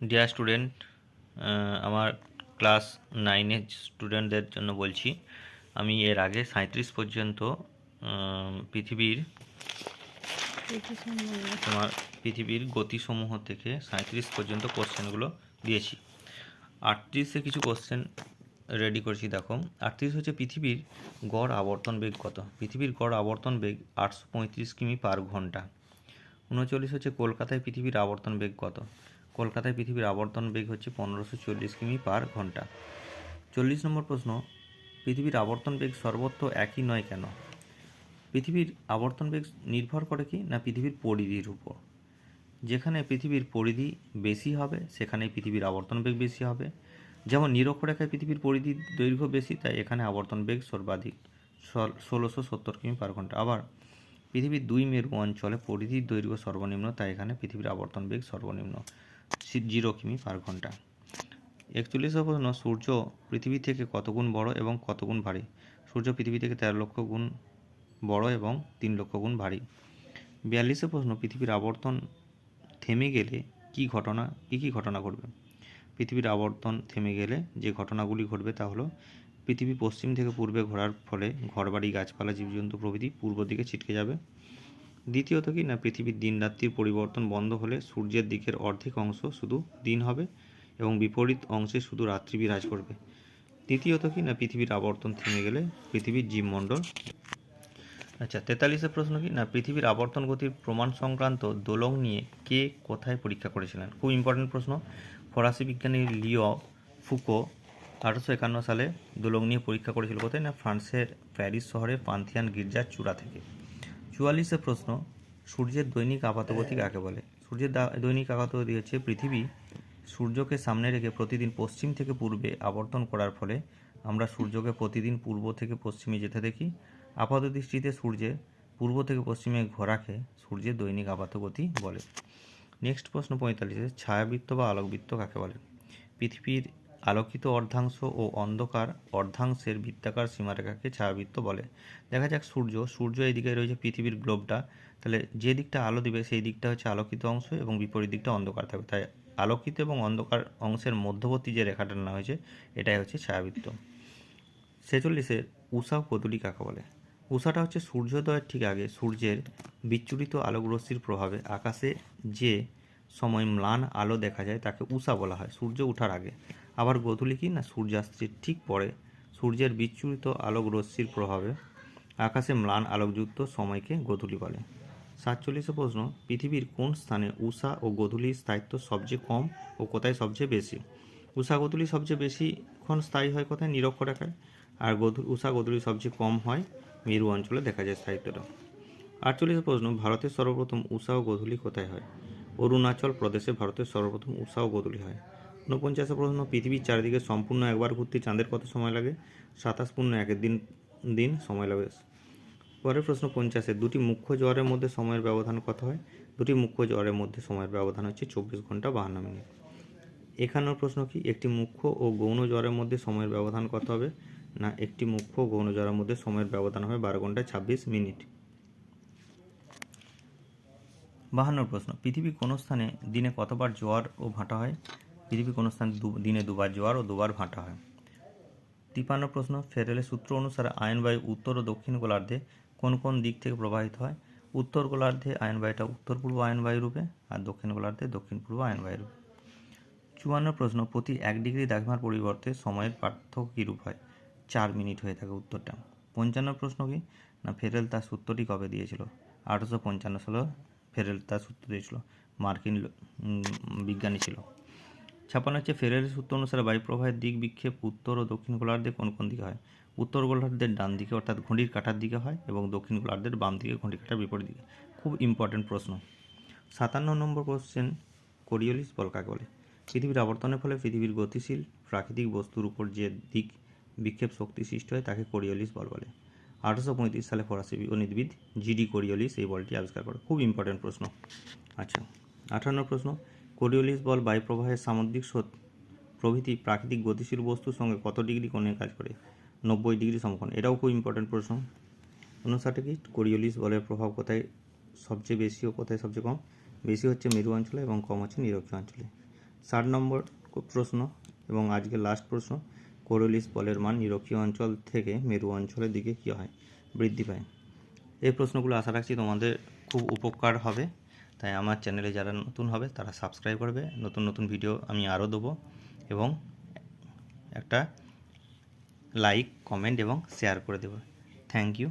Dear student আমার class নাইনের স্টুডেন্টদের জন্য বলছি, আমি এর আগে সাঁত্রিশ পর্যন্ত পৃথিবীর তোমার পৃথিবীর গতিসমূহ থেকে সাঁত্রিশ পর্যন্ত কোশ্চেনগুলো দিয়েছি। আটত্রিশে কিছু কোশ্চেন রেডি করেছি, দেখো। আটত্রিশ হচ্ছে পৃথিবীর গড় আবর্তন বেগ কত? পৃথিবীর গড় আবর্তন বেগ আটশো পঁয়ত্রিশ কিমি পার ঘণ্টা। উনচল্লিশ হচ্ছে কলকাতায় পৃথিবীর আবর্তন বেগ কত? কলকাতায় পৃথিবীর আবর্তন বেগ হচ্ছে পনেরোশো চল্লিশ কিমি পার ঘণ্টা। চল্লিশ নম্বর প্রশ্ন, পৃথিবীর আবর্তন বেগ সর্বত্র একই নয় কেন? পৃথিবীর আবর্তন বেগ নির্ভর করে কি না পৃথিবীর পরিধির উপর? যেখানে পৃথিবীর পরিধি বেশি হবে, সেখানে পৃথিবীর আবর্তন বেগ বেশি হবে। যেমন নিরক্ষরেখায় পৃথিবীর পরিধির দৈর্ঘ্য বেশি, তাই এখানে আবর্তন বেগ সর্বাধিক ষোলোশো সত্তর কিমি পার ঘণ্টা। আবার পৃথিবীর দুই মেরু অঞ্চলে পরিধির দৈর্ঘ্য সর্বনিম্ন, তাই এখানে পৃথিবীর আবর্তন বেগ সর্বনিম্ন। জিরো কিমি পার ঘণ্টা। একচল্লিশে প্রশ্ন সূর্য পৃথিবী থেকে কত গুণ বড় এবং কত গুণ ভারী? সূর্য পৃথিবী থেকে তেরো লক্ষ গুণ বড় এবং তিন লক্ষ গুণ ভারী। বিয়াল্লিশে প্রশ্ন পৃথিবীর আবর্তন থেমে গেলে কি ঘটনা, কী কী ঘটনা ঘটবে? পৃথিবীর আবর্তন থেমে গেলে যে ঘটনাগুলি ঘটবে তা হলো, পৃথিবী পশ্চিম থেকে পূর্বে ঘোরার ফলে ঘরবাড়ি, গাছপালা, জীবজন্তু প্রভৃতি পূর্ব দিকে ছিটকে যাবে। দ্বিতীয়ত কি? না, পৃথিবীর দিন রাত্রির পরিবর্তন বন্ধ হলে সূর্যের দিকের অর্ধেক অংশ শুধু দিন হবে এবং বিপরীত অংশে শুধু রাত্রি বিরাজ করবে। তৃতীয়ত কি? না, পৃথিবীর আবর্তন থেমে গেলে পৃথিবীর জীবমণ্ডল। আচ্ছা তেতাল্লিশের প্রশ্ন কি? না, পৃথিবীর আবর্তন গতির প্রমাণ সংক্রান্ত দোলং নিয়ে কে কোথায় পরীক্ষা করেছিলেন? খুব ইম্পর্টেন্ট প্রশ্ন। ফরাসি বিজ্ঞানী লিও ফুকো আঠারোশো একান্ন সালে দোলং নিয়ে পরীক্ষা করেছিল কোথায়? না, ফ্রান্সের প্যারিস শহরে পান্থিয়ান গির্জার চূড়া থেকে। চুয়াল্লিশের প্রশ্ন সূর্যের দৈনিক আপাতগতি কাকে বলে? সূর্যের দা- দৈনিক আপাতগতি হচ্ছে পৃথিবী সূর্যকে সামনে রেখে প্রতিদিন পশ্চিম থেকে পূর্বে আবর্তন করার ফলে আমরা সূর্যকে প্রতিদিন পূর্ব থেকে পশ্চিমে যেতে দেখি। আপাত দৃষ্টিতে সূর্যের পূর্ব থেকে পশ্চিমে ঘোরাকে সূর্যের দৈনিক আপাতগতি বলে। নেক্সট প্রশ্ন পঁয়তাল্লিশে ছায়াবৃত্ত বা আলোকবৃত্ত কাকে বলে? পৃথিবীর আলোকিত অর্ধাংশ ও অন্ধকার অর্ধাংশের বৃত্তাকার সীমারেখাকে ছায়াবৃত্ত বলে। দেখা যাক সূর্য সূর্য এই দিকে রয়েছে পৃথিবীর গ্লোবটা তাহলে যে দিকটা আলো দিবে, সেই দিকটা হচ্ছে আলোকিত অংশ এবং বিপরীত দিকটা অন্ধকার থাকবে। তাই আলোকিত এবং অন্ধকার অংশের মধ্যবর্তী যে রেখাটা নেওয়া হয়েছে, এটাই হচ্ছে ছায়াবৃত্ত। ছেচল্লিশে উষা কদলি কাকে বলে? উষাটা হচ্ছে সূর্যোদয়ের ঠিক আগে, সূর্যের বিচ্ছুরিত আলোক রশ্মির প্রভাবে। আকাশে যে সময় ম্লান আলো দেখা যায়, তাকে উষা বলা হয়, সূর্য ওঠার আগে। আবার গোধূলি কি না সূর্যাস্তের ঠিক পরে সূর্যের বিচ্ছুরিত আলোক রশ্মির প্রভাবে আকাশে ম্লান আলোকযুক্ত সময়কে গোধূলি বলে। সাতচল্লিশে প্রশ্ন, পৃথিবীর কোন স্থানে উষা ও গোধূলির স্থায়িত্ব সবচেয়ে কম ও কোথায় সবচেয়ে বেশি? উষা গোধূলি সবচেয়ে বেশিক্ষণ স্থায়ী হয় কোথায়? নিরক্ষরেখায় আর গোধূ উষা গোধূলি সবচেয়ে কম হয় মেরু অঞ্চলে দেখা যায় স্থায়িত্বটা। আটচল্লিশ প্রশ্ন, ভারতের সর্বপ্রথম উষা ও গোধূলি কোথায় হয়? অরুণাচল প্রদেশে ভারতের সর্বপ্রথম উষা ও গোধূলি হয়। ঊনপঞ্চাশে প্রশ্ন পৃথিবীর চারিদিকে সম্পূর্ণ একবার ঘুরতে চাঁদের কত সময় লাগে? সাতাশ পূর্ণ একের দিন দিন সময় লাগে। পরের প্রশ্ন, পঞ্চাশে দুটি মুখ্য জ্বরের মধ্যে সময়ের ব্যবধান কত হয়? দুটি মুখ্য জ্বরের মধ্যে সময়ের ব্যবধান হচ্ছে চব্বিশ ঘণ্টা বাহান্ন মিনিট। এখানের প্রশ্ন কি, একটি মুখ্য ও গৌণ জ্বরের মধ্যে সময়ের ব্যবধান কত হবে? না, একটি মুখ্য ও গৌণ জ্বরের মধ্যে সময়ের ব্যবধান হবে বারো ঘণ্টা ছাব্বিশ মিনিট। বাহান্ন প্রশ্ন, পৃথিবী কোনো স্থানে দিনে কতবার জোয়ার ও ভাঁটা হয়? পৃথিবী কোনো স্থানে দিনে দুবার জোয়ার ও দুবার ভাঁটা হয়। তিপান্ন প্রশ্ন, ফেরেলের সূত্র অনুসারে আয়নবায়ু উত্তর ও দক্ষিণ গোলার্ধে কোন কোন দিক থেকে প্রবাহিত হয়? উত্তর গোলার্ধে আয়নবায়ুটা উত্তর পূর্ব আয়নবায়ু রূপে আর দক্ষিণ গোলার্ধে দক্ষিণ পূর্ব আয়নবায়ু রূপে। চুয়ান্ন প্রশ্ন, প্রতি এক ডিগ্রি দ্রাঘিমার পরিবর্তে সময়ের পার্থক্য কী রূপ হয়? চার মিনিট হয়ে থাকে উত্তরটা। পঞ্চান্ন প্রশ্ন কি? না, ফেরেল তার সূত্রটি কবে দিয়েছিল? আঠারোশো পঞ্চান্ন সালে ফেরেল তার সূত্র দিয়েছিল। মার্কিন বিজ্ঞানী ছিল। ছাপান্ন হচ্ছে ফেরেলের সূত্র অনুসারে বায়ুপ্রবাহের দিক বিক্ষেপ উত্তর ও দক্ষিণ গোলার্ধে কোন কোন দিকে হয়? উত্তর গোলার্ধের ডান দিকে, অর্থাৎ ঘড়ির কাঁটার দিকে হয় এবং দক্ষিণ গোলার্ধের বাম দিকে, ঘড়ির কাঁটার বিপরীত দিকে। খুব ইম্পর্ট্যান্ট প্রশ্ন। সাতান্ন নম্বর কোশ্চেন কোরিওলিস বল কাকে বলে? পৃথিবীর আবর্তনের ফলে পৃথিবীর গতিশীল প্রাকৃতিক বস্তুর উপর যে দিক বিক্ষেপ শক্তি সৃষ্টি হয়, তাকে কোরিওলিস বল বলে। আঠারোশো পঁয়ত্রিশ সালে ফরাসি গণিতবিদ জিডি কোরিওলিস এই বলটি আবিষ্কার করে। খুব ইম্পর্ট্যান্ট প্রশ্ন। আচ্ছা আঠান্ন প্রশ্ন কোরিওলিস বল বায়ুপ্রবাহের সামুদ্রিক স্রোত প্রভৃতি প্রাকৃতিক গতিশীল বস্তুর সঙ্গে কত ডিগ্রি কোণে কাজ করে? নব্বই ডিগ্রি সমকোণ। এটাও খুব ইম্পর্ট্যান্ট প্রশ্ন। অনুসারে কি? কোরিওলিস বলের প্রভাব কোথায় সবচেয়ে বেশি ও কোথায় সবচেয়ে কম? বেশি হচ্ছে মেরু অঞ্চলে এবং কম হচ্ছে নিরক্ষীয় অঞ্চলে। ষাট নম্বর প্রশ্ন এবং আজকে লাস্ট প্রশ্ন কোরোলিস বলের মান নিরক্ষীয় অঞ্চল থেকে মেরু অঞ্চলের দিকে কী হয়? বৃদ্ধি পায়। এই প্রশ্নগুলো আশা রাখছি তোমাদের খুব উপকার হবে। তাই আমার চ্যানেলে যারা নতুন হবে, তারা সাবস্ক্রাইব করবে। নতুন নতুন ভিডিও আমি আরও দেবো এবং একটা লাইক কমেন্ট এবং শেয়ার করে দেবো। Thank you